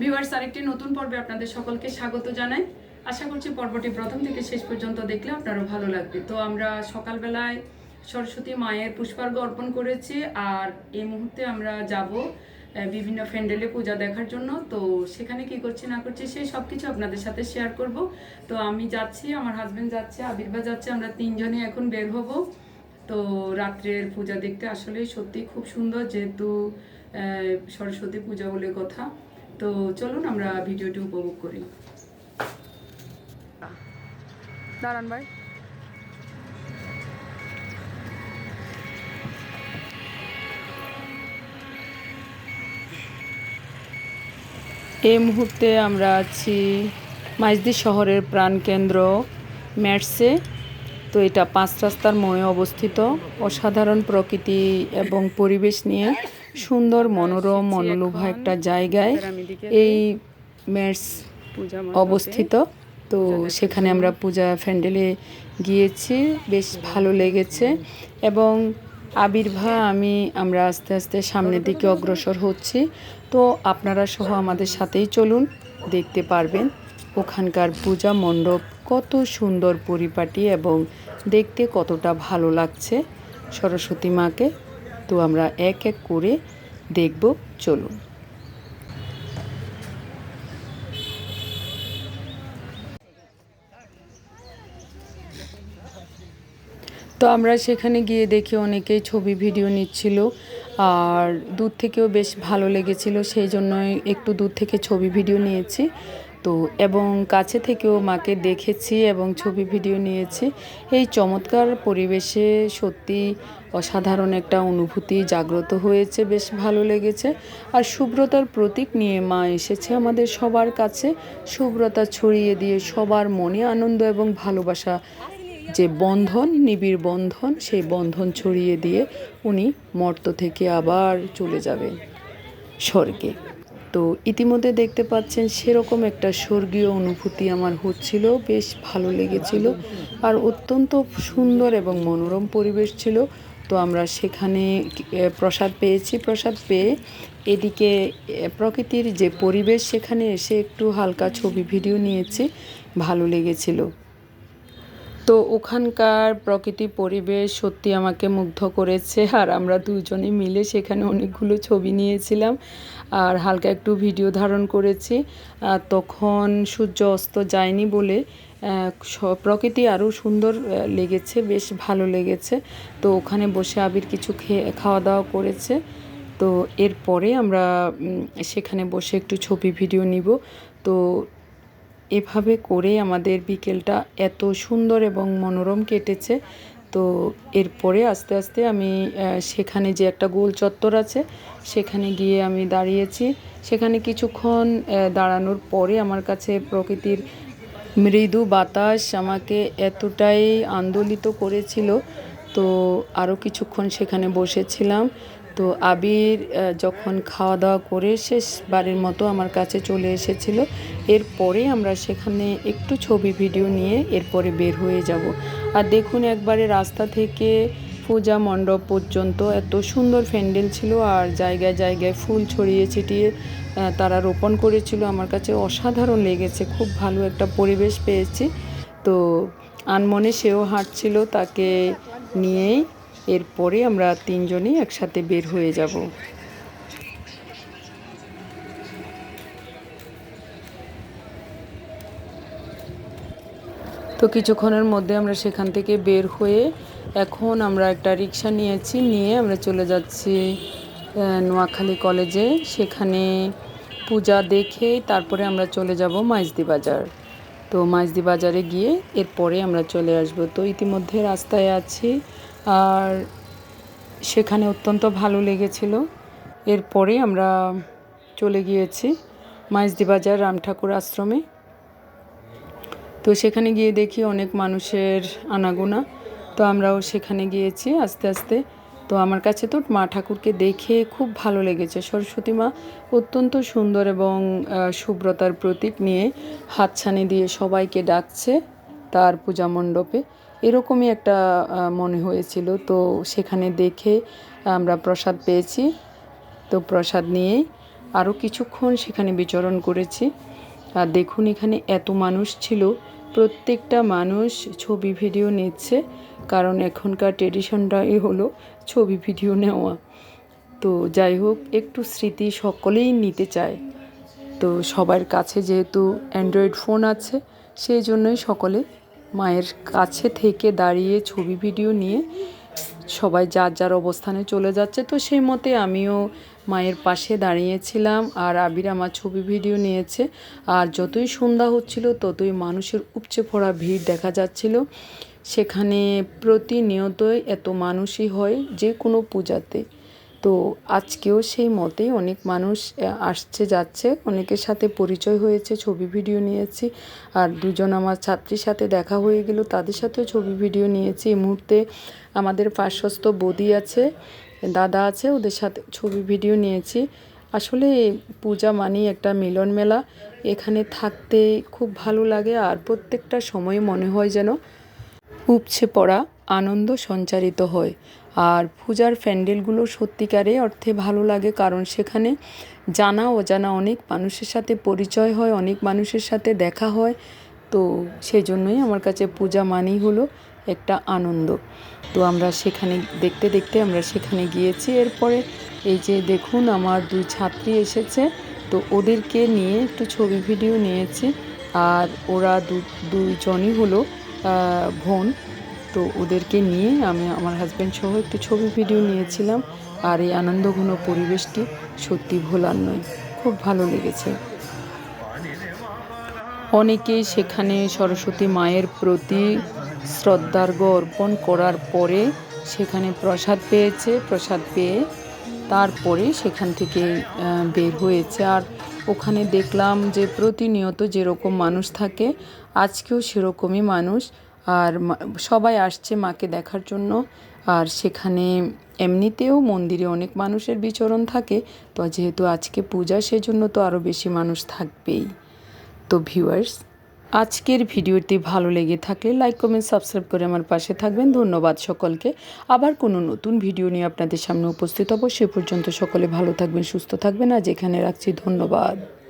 Viewers, আরেকটি নতুন পর্বে আপনাদের সকলকে স্বাগত জানাই। আশা করছি পর্বটি প্রথম থেকে শেষ পর্যন্ত দেখলে আপনারও ভালো লাগবে। তো আমরা সকালবেলায় সরস্বতী মায়ের পুষ্পার্ঘ অর্পণ করেছি আর এই মুহূর্তে আমরা যাব বিভিন্ন ফ্যান্ডেলে পূজা দেখার জন্য। তো সেখানে কি করছি না করছি সেই সব কিছু আপনাদের সাথে শেয়ার করব। তো আমি যাচ্ছি, আমার হাজব্যান্ড যাচ্ছে আবির্বা যাচ্ছে, আমরা তিনজনই এখন বের হব। তো রাত্রের পূজা দেখতে আসলে সত্যি খুব সুন্দর, যেহেতু সরস্বতী পূজা বলে কথা। তো চলুন আমরা ভিডিওটি উপভোগ করি। দাঁড়ান ভাই। এই মুহূর্তে আমরা আছি মাইজদি শহরের প্রাণকেন্দ্র ম্যাটসে। তো এটা পাঁচ রাস্তার মোড়ে অবস্থিত। অসাধারণ প্রকৃতি এবং পরিবেশ নিয়ে সুন্দর, মনোরম, মনোলোভা একটা জায়গায় এই ম্যাটস অবস্থিত। তো সেখানে আমরা পূজা ফ্যান্ডেলে গিয়েছি, বেশ ভালো লেগেছে। এবং আবির্ভা, আমি, আমরা আস্তে আস্তে সামনের দিকে অগ্রসর হচ্ছি। তো আপনারা সহ আমাদের সাথেই চলুন, দেখতে পারবেন ওখানকার পূজা মণ্ডপ কত সুন্দর পরিপাটি এবং দেখতে কতটা ভালো লাগছে সরস্বতী মাকে। তো আমরা এক এক করে দেখব, চলুন। তো আমরা সেখানে গিয়ে দেখি অনেকেই ছবি, ভিডিও নিচ্ছিল, আর দূর থেকেও বেশ ভালো লেগেছিল, সেই জন্যই একটু দূর থেকে ছবি, ভিডিও নিয়েছি। তো এবং কাছে থেকেও মাকে দেখেছি এবং ছবি ভিডিও নিয়েছি। এই চমৎকার পরিবেশে সত্যি অসাধারণ একটা অনুভূতি জাগ্রত হয়েছে, বেশ ভালো লেগেছে। আর শুভ্রতার প্রতীক নিয়ে মা এসেছে আমাদের সবার কাছে। শুভ্রতা ছড়িয়ে দিয়ে সবার মনে আনন্দ এবং ভালোবাসা, যে বন্ধন, নিবিড় বন্ধন, সেই বন্ধন ছড়িয়ে দিয়ে উনি মর্ত থেকে আবার চলে যাবেন স্বর্গে। তো ইতিমধ্যে দেখতে পাচ্ছেন সেরকম একটা স্বর্গীয় অনুভূতি আমার হচ্ছিল, বেশ ভালো লেগেছিল আর অত্যন্ত সুন্দর এবং মনোরম পরিবেশ ছিল। তো আমরা সেখানে প্রসাদ পেয়েছি। প্রসাদ পেয়ে এদিকে প্রকৃতির যে পরিবেশ সেখানে এসে একটু হালকা ছবি, ভিডিও নিয়েছি। ভালো লেগেছিল। তো ওখানকার প্রকৃতি পরিবেশ সত্যি আমাকে মুগ্ধ করেছে, আর আমরা দুজনে মিলে সেখানে অনেকগুলো ছবি নিয়েছিলাম, আর হালকা একটু ভিডিও ধারণ করেছি। তখন সূর্য অস্ত যায়নি বলে প্রকৃতি আরও সুন্দর লেগেছে, বেশ ভালো লেগেছে। তো ওখানে বসে আবির কিছু খেয়ে খাওয়া দাওয়া করেছে। তো এরপরে আমরা সেখানে বসে একটু ছবি, ভিডিও নিব। তো এভাবে করে আমাদের বিকেলটা এত সুন্দর এবং মনোরম কেটেছে। তো এরপরে আস্তে আস্তে আমি সেখানে যে একটা গোল চত্বর আছে, সেখানে গিয়ে আমি দাঁড়িয়েছি। সেখানে কিছুক্ষণ দাঁড়ানোর পরে আমার কাছে প্রকৃতির মৃদু বাতাস আমাকে এতটাই আন্দোলিত করেছিল। তো আরও কিছুক্ষণ সেখানে বসেছিলাম। তো আবির যখন খাওয়া দাওয়া করে শেষবারের মতো আমার কাছে চলে এসেছিল, এরপরে আমরা সেখানে একটু ছবি, ভিডিও নিয়ে এরপরে বের হয়ে যাব। আর দেখুন, একবারে রাস্তা থেকে পূজা মণ্ডপ পর্যন্ত এত সুন্দর প্যান্ডেল ছিল আর জায়গায় জায়গায় ফুল ছড়িয়ে ছিটিয়ে তারা রোপণ করেছিল। আমার কাছে অসাধারণ লেগেছে, খুব ভালো একটা পরিবেশ পেয়েছি। তো আনমনে সেও হাঁটছিল, তাকে নিয়েই এরপরে আমরা তিনজনেই একসাথে বের হয়ে যাব। তো কিছুক্ষণের মধ্যে আমরা সেখান থেকে বের হয়ে এখন আমরা একটা রিক্সা নিয়েছি, নিয়ে আমরা চলে যাচ্ছি নোয়াখালী কলেজে। সেখানে পূজা দেখে তারপরে আমরা চলে যাব মাইজদি বাজার। তো মাইজদি বাজারে গিয়ে এরপরে আমরা চলে আসব। তো ইতিমধ্যে রাস্তায় আছি। আর সেখানে অত্যন্ত ভালো লেগেছিল। এরপরে আমরা চলে গিয়েছি মাইজদি বাজার রাম ঠাকুর আশ্রমে। তো সেখানে গিয়ে দেখি অনেক মানুষের আনাগোনা। তো আমরাও সেখানে গিয়েছি আস্তে আস্তে। তো আমার কাছে তো মা ঠাকুরকে দেখে খুব ভালো লেগেছে। সরস্বতী মা অত্যন্ত সুন্দর এবং শুভ্রতার প্রতীক নিয়ে হাতছানি দিয়ে সবাইকে ডাকছে তার পূজা মণ্ডপে। এরকমই একটা মনে হয়েছিল। তো সেখানে দেখে আমরা প্রসাদ পেয়েছি। তো প্রসাদ নিয়েই আরও কিছুক্ষণ সেখানে বিচরণ করেছি। আর দেখুন এখানে এত মানুষ ছিল। প্রত্যেকটা মানুষ ছবি, ভিডিও নিচ্ছে। কারণ এখনকার ট্রেডিশনটাই হলো ছবি, ভিডিও নেওয়া। তো যাই হোক, একটু স্মৃতি সকলেই নিতে চায়। তো সবার কাছে যেহেতু অ্যান্ড্রয়েড ফোন আছে, সেই জন্যই সকলে মায়ের কাছে থেকে দাঁড়িয়ে ছবি ভিডিও নিয়ে সবাই যার যার অবস্থানে চলে যাচ্ছে। তো সেই মতে আমিও মায়ের পাশে দাঁড়িয়েছিলাম আর আবির আমার ছবি ভিডিও নিয়েছে। আর যতই সন্ধ্যা হচ্ছিল, ততই মানুষের উপচে পড়া ভিড় দেখা যাচ্ছিল। সেখানে প্রতিনিয়তই এত মানুষই হয় যে কোনো পূজাতে। তো আজকেও সেই মতেই অনেক মানুষ আসছে, যাচ্ছে। অনেকের সাথে পরিচয় হয়েছে, ছবি ভিডিও নিয়েছি। আর দুজন আমার ছাত্রীর সাথে দেখা হয়ে গেল, তাদের সাথেও ছবি ভিডিও নিয়েছি। এই মুহূর্তে আমাদের পার্শ্বস্থ বদি আছে, দাদা আছে, ওদের সাথে ছবি ভিডিও নিয়েছি। আসলে পূজা মানেই একটা মিলন মেলা। এখানে থাকতে খুব ভালো লাগে, আর প্রত্যেকটা সময় মনে হয় যেন উপচে পড়া। আনন্দ সঞ্চারিত হয়। আর পূজার প্যান্ডেলগুলো সত্যিকারে অর্থে ভালো লাগে কারণ সেখানে জানা অজানা অনেক মানুষের সাথে পরিচয় হয়, অনেক মানুষের সাথে দেখা হয়। তো সেই জন্যই আমার কাছে পূজা মানেই হলো একটা আনন্দ। তো আমরা সেখানে দেখতে দেখতে আমরা সেখানে গিয়েছি। এরপরে এই যে দেখুন আমার দুই ছাত্রী এসেছে। তো ওদেরকে নিয়ে একটু ছবি ভিডিও নিয়েছি। আর ওরা দু, দুইজনই হলো বোন। তো ওদেরকে নিয়ে আমি আমার হাজব্যান্ড সহ একটু ছবি ভিডিও নিয়েছিলাম। আর এই আনন্দঘন পরিবেশটি সত্যি ভোলার নয়, খুব ভালো লেগেছে। অনেকেই সেখানে সরস্বতী মায়ের প্রতি শ্রদ্ধার্ঘ অর্পণ করার পরে সেখানে প্রসাদ পেয়েছে, প্রসাদ পেয়ে তারপরে সেখান থেকে বের হয়েছে। আর ওখানে দেখলাম যে প্রতিনিয়ত যেরকম মানুষ থাকে, আজকেও সেরকমই মানুষ। আর সবাই আসছে মাকে দেখার জন্য। আর সেখানে এমনিতেও মন্দিরে অনেক মানুষের বিচরণ থাকে, তো যেহেতু আজকে পূজা, সেজন্য তো আরও বেশি মানুষ থাকবেই। তো ভিউয়ার্স, আজকের ভিডিওটি ভালো লেগে থাকলে লাইক, কমেন্ট, সাবস্ক্রাইব করে আমার পাশে থাকবেন। ধন্যবাদ সকলকে। আবার কোনো নতুন ভিডিও নিয়ে আপনাদের সামনে উপস্থিত হব, সে পর্যন্ত সকলে ভালো থাকবেন, সুস্থ থাকবেন। আর যেখানে রাখছি, ধন্যবাদ।